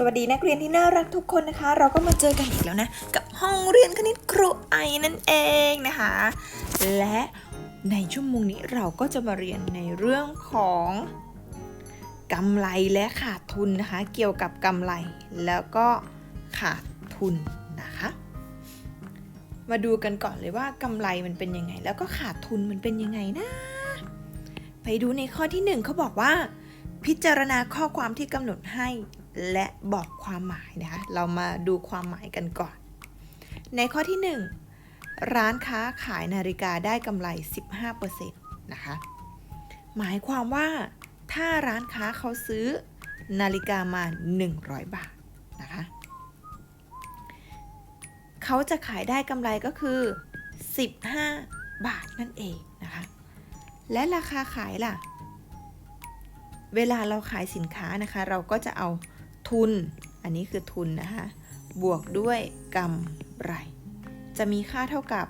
สวัสดีนักเรียนที่น่ารักทุกคนนะคะ เราก็มาเจอกันอีกแล้วนะ กับห้องเรียนคณิตครูไอนั่นเองนะคะ และในชั่วโมงนี้เราก็จะมาเรียนในเรื่องของกำไรและขาดทุนนะคะ เกี่ยวกับกำไรแล้วก็ขาดทุนนะคะ มาดูกันก่อนเลยว่ากำไรมันเป็นยังไง แล้วก็ขาดทุนมันเป็นยังไงนะ ไปดูในข้อที่หนึ่งเขาบอกว่า พิจารณาข้อความที่กำหนดให้ และบอกความหมายนะคะ เรามาดูความหมายกันก่อน ในข้อที่ 1 ร้านค้าขายนาฬิกาได้กำไร 15%นะคะ หมายความว่าถ้าร้านค้าเขาซื้อนาฬิกามา 100 บาทนะคะ เขาจะขายได้กำไรก็คือ 15 บาทนั่นเองนะคะ และราคาขายล่ะ เวลาเราขายสินค้านะคะ เราก็จะเอา ทุน อันนี้คือทุนนะคะบวกด้วยกำไร จะมีค่าเท่ากับ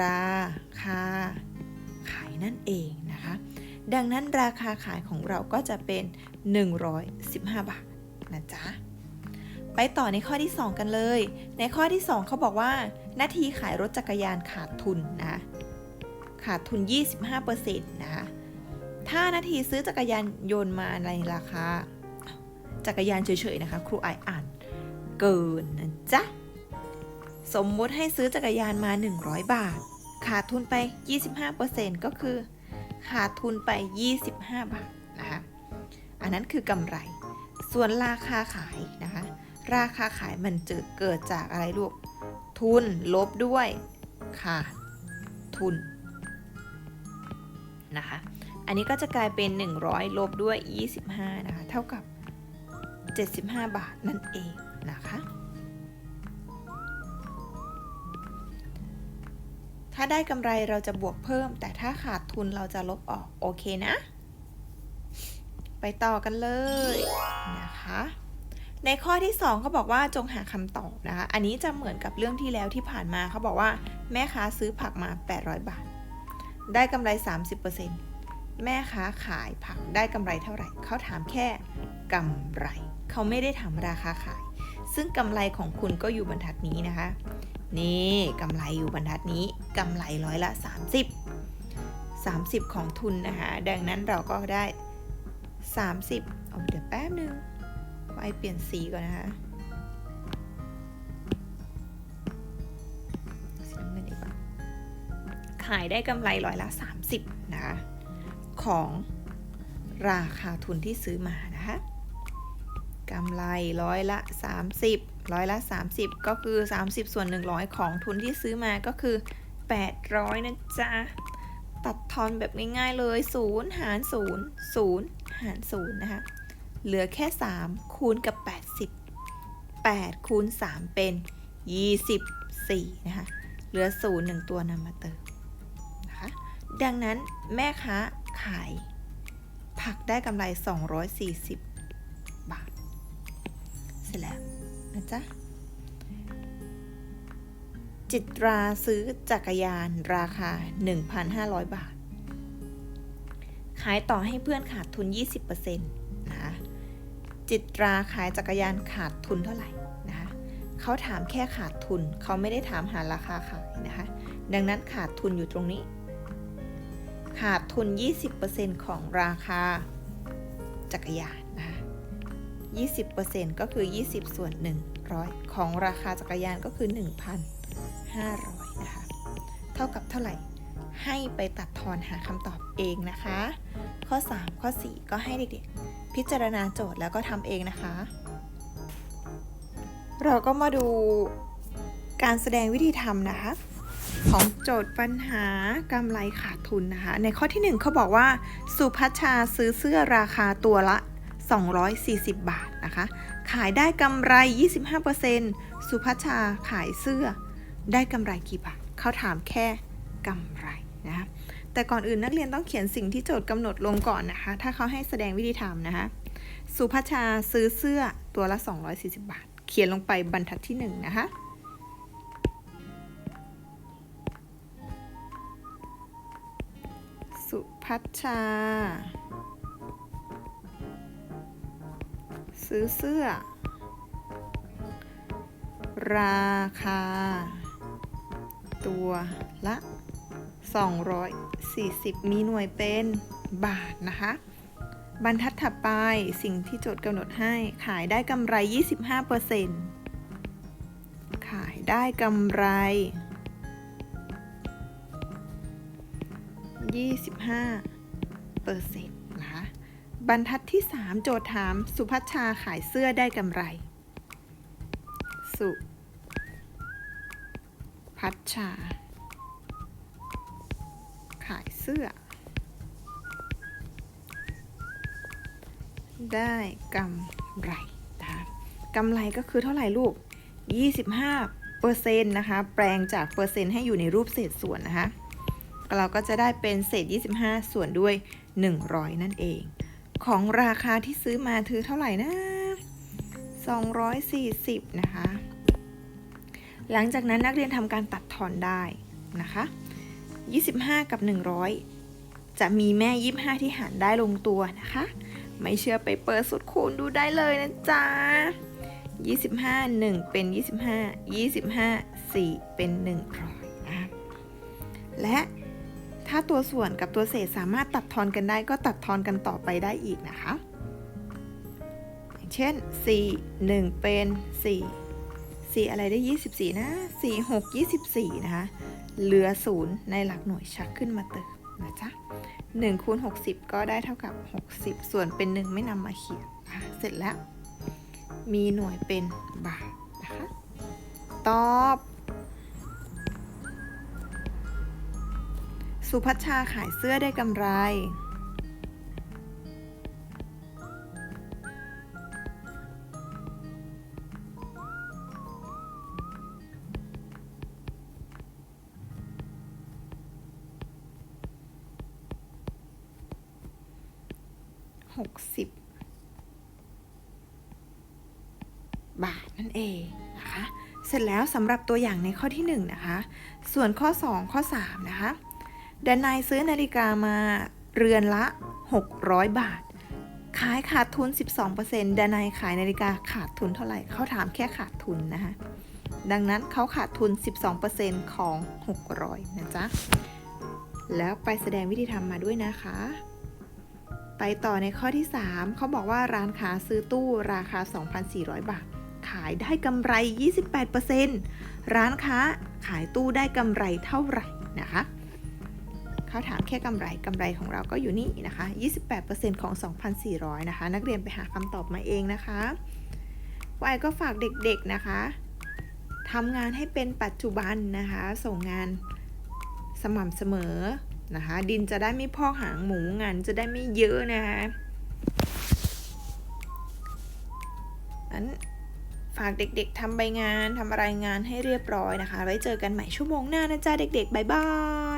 ราคา ขายนั่นเองนะคะ ดังนั้นราคาขายของเราก็จะเป็น 115 บาทนะจ๊ะไปต่อในข้อที่ 2 กันเลย ในข้อที่ 2เขาบอกว่า นาทีขายรถจักรยานขาดทุนนะ ขาดทุน 25%นะคะถ้านาทีซื้อจักรยานยนต์มาในราคา จักรยานเฉยๆนะคะ ครูไออ่านเกินนะจ๊ะ สมมุติให้ซื้อจักรยานมา 100 บาท ขาดทุนไป 25%ก็คือ ขาดทุนไป 25 บาทนะคะอันนั้นคือกำไร ส่วนราคาขายนะคะ ราคาขายมันจะเกิดจากอะไรลูก ทุนลบด้วยขาดทุนนะคะ อันนี้ก็จะกลายเป็น 100 ลบด้วย 25 นะคะ เท่ากับ 75 บาทนั่นเองนะคะ ถ้าได้กำไรเราจะบวกเพิ่ม แต่ถ้าขาดทุนเราจะลบออก โอเคนะ ไปต่อกันเลยนะคะในข้อที่2เขาบอกว่าจงหาคำตอบนะคะ อันนี้จะเหมือนกับเรื่องที่แล้วที่ผ่านมาเขาบอกว่าแม่ค้าซื้อผักมา 800 บาท ได้กำไร 30%แม่ค้าขายผักได้กำไรเท่าไหร่ เขาถามแค่ กำไร เขาไม่ได้ถามราคาขาย ซึ่งกำไรของคุณก็อยู่บรรทัดนี้นะคะ นี่กำไรอยู่บรรทัดนี้กำไรร้อยละ 30 30 ของทุนนะคะ ดังนั้นเราก็ได้ 30เอาเดี๋ยวแป๊บนึงขอไอเปลี่ยนสีก่อนนะคะสีน้ำเงินดีกว่าขายได้กำไรร้อยละ 30 นะคะของราคาทุนที่ซื้อมานะคะ กำไรร้อยละ 30 ร้อยละ 30 ก็คือ 30 ส่วน 100 ของทุนที่ซื้อมาก็คือ 800 นะจ๊ะ ตัดทอนแบบง่ายๆเลย 0 หาร 0 0 หาร 0 นะคะ เหลือแค่ 3 คูณกับ 80 8 คูณ 3 เป็น 24 นะคะ เหลือ 0 1 ตัวนำมาเติมนะคะ ดังนั้นแม่ค้าขาย ผักได้กำไร 240 เสร็จแล้วนะจ๊ะ จิตราซื้อจักรยานราคา 1,500 บาท ขายต่อให้เพื่อนขาดทุน 20%นะคะจิตราขายจักรยานขาดทุนเท่าไหร่นะคะเขาถามแค่ขาดทุน เขาไม่ได้ถามหาราคาขายนะคะ ดังนั้นขาดทุนอยู่ตรงนี้ ขาดทุน 20%ของราคาจักรยาน 20%ก็คือ 20 ส่วน 100 ของราคาจักรยานก็คือ 1,500 นะคะ เท่ากับเท่าไหร่ ให้ไปตัดทอนหาคำตอบเองนะคะ ข้อ 3 ข้อ 4 ก็ให้เด็กๆ พิจารณาโจทย์แล้วก็ทำเองนะคะ เราก็มาดูการแสดงวิธีทำนะคะของโจทย์ปัญหากำไรขาดทุนนะคะ ในข้อที่ 1เขาบอกว่า สุพัชชาซื้อเสื้อราคาตัวละ 240 บาทนะคะ ขายได้กำไร 25%สุพัชชาขายเสื้อ ได้กำไรกี่บาทเขาถามแค่กำไรนะคะแต่ก่อนอื่นนักเรียนต้องเขียนสิ่งที่โจทย์กำหนดลงก่อนนะคะ ถ้าเขาให้แสดงวิธีทำนะคะ สุพัชชาซื้อเสื้อตัวละ 240 บาท เขียนลงไปบรรทัดที่ 1 นะคะสุพัชชา ซื้อเสื้อ ราคา ตัวละ 240 มีหน่วยเป็นบาทนะคะ บรรทัดถัดไปสิ่งที่โจทย์กำหนดให้ขายได้กำไร 25%ขายได้กำไร 25เปอร์เซ็นต์ บรรทัดที่ 3 โจทย์ถามสุพัชชาขายเสื้อได้กำไร สุพัชชา ขายเสื้อ ได้กำไรนะคะกำไรก็คือเท่าไหร่ลูก 25เปอร์เซ็นต์นะคะ แปลงจากเปอร์เซ็นต์ให้อยู่ในรูปเศษส่วนนะคะ เราก็จะได้เป็นเศษ 25 ส่วนด้วย 100 นั่นเอง ของราคาที่ซื้อมาถือเท่าไหร่นะ 240 นะคะ หลังจากนั้นนักเรียนทำการตัดทอนได้นะคะ 25 กับ 100 จะมีแม่ 25 ที่หารได้ลงตัวนะคะ ไม่เชื่อไปเปิดสุดคูณดูได้เลยนะจ๊ะ 25 1 เป็น 25 25 4 เป็น 100นะคะและ ถ้าตัวส่วนกับตัวเศษสามารถตัดทอนกันได้ก็ตัดทอนกันต่อไปได้อีกนะคะ อย่างเช่น 4 1 เป็น 4 4 อะไรได้ 24 นะ 4 6 24 นะคะ เหลือ 0 ในหลักหน่วยชักขึ้นมาเติมนะจ๊ะ1คูณ60 ก็ได้เท่ากับ 60 ส่วนเป็น 1 ไม่นำมาเขียนอะเสร็จแล้ว มีหน่วยเป็นบาทนะคะตอ สุพัชชาขายเสื้อได้กำไร หกสิบบาทนั่นเองนะคะ เสร็จแล้วสำหรับตัวอย่างในข้อที่ 1 นะคะ ส่วนข้อ 2 ข้อ 3 นะคะ ดนนายซื้อนาฬิกามาเรือนละ 600 บาท ขายขาดทุน 12%ดนายขายนาฬิกาขาดทุนเท่าไหร่เขาถามแค่ขาดทุนนะคะดังนั้นเขาขาดทุน 12%ของ 600 นะจ๊ะ แล้วไปแสดงวิธีทำมาด้วยนะคะ ไปต่อในข้อที่ 3 เขาบอกว่าร้านค้าซื้อตู้ราคา 2,400 บาท ขายได้กำไร 28%ร้านค้าขายตู้ได้กำไรเท่าไหร่นะคะ เขาถามแค่กำไรกำไรของเราก็อยู่นี่นะคะ 28%ของ 2,400 นะคะ นักเรียนไปหาคำตอบมาเองนะคะวายก็ฝากเด็กๆนะคะทำงานให้เป็นปัจจุบันนะคะ ส่งงานสม่ำเสมอนะคะ ดินจะได้ไม่พอกหางหมูงานจะได้ไม่เยอะนะคะอันฝากเด็กๆทำใบงานทำรายงานให้เรียบร้อยนะคะ ไว้เจอกันใหม่ชั่วโมงหน้านะจ๊ะเด็กๆ บ๊ายบาย